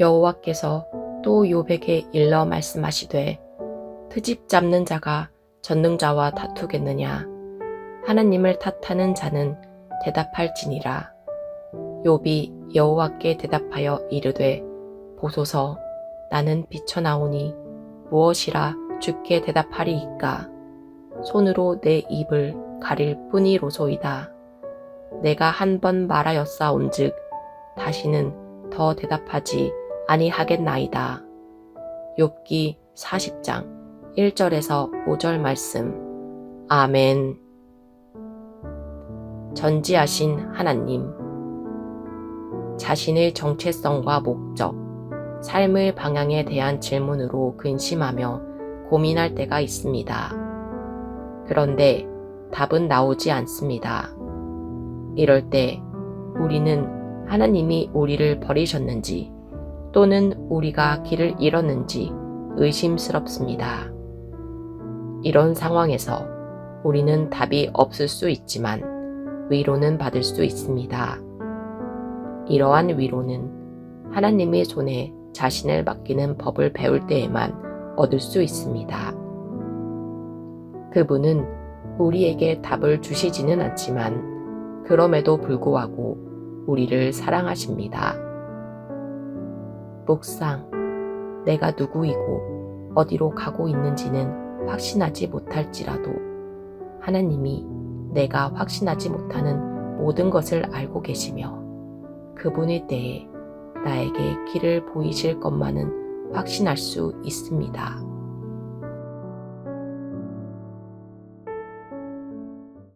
여호와께서 또 욥에게 일러 말씀하시되 트집 잡는 자가 전능자와 다투겠느냐? 하나님을 탓하는 자는 대답할지니라. 욥이 여호와께 대답하여 이르되 보소서 나는 비쳐나오니 무엇이라 주께 대답하리이까? 손으로 내 입을 가릴 뿐이로소이다. 내가 한 번 말하였사온즉 다시는 더 대답하지 아니하겠나이다. 욥기 40장 1절에서 5절 말씀. 아멘. 전지하신 하나님. 자신의 정체성과 목적, 삶의 방향에 대한 질문으로 근심하며 고민할 때가 있습니다. 그런데 답은 나오지 않습니다. 이럴 때 우리는 하나님이 우리를 버리셨는지 또는 우리가 길을 잃었는지 의심스럽습니다. 이런 상황에서 우리는 답이 없을 수 있지만 위로는 받을 수 있습니다. 이러한 위로는 하나님의 손에 자신을 맡기는 법을 배울 때에만 얻을 수 있습니다. 그분은 우리에게 답을 주시지는 않지만 그럼에도 불구하고 우리를 사랑하십니다. 묵상. 내가 누구이고 어디로 가고 있는지는 확신하지 못할지라도 하나님이 내가 확신하지 못하는 모든 것을 알고 계시며 그분의 때에 나에게 길을 보이실 것만은 확신할 수 있습니다.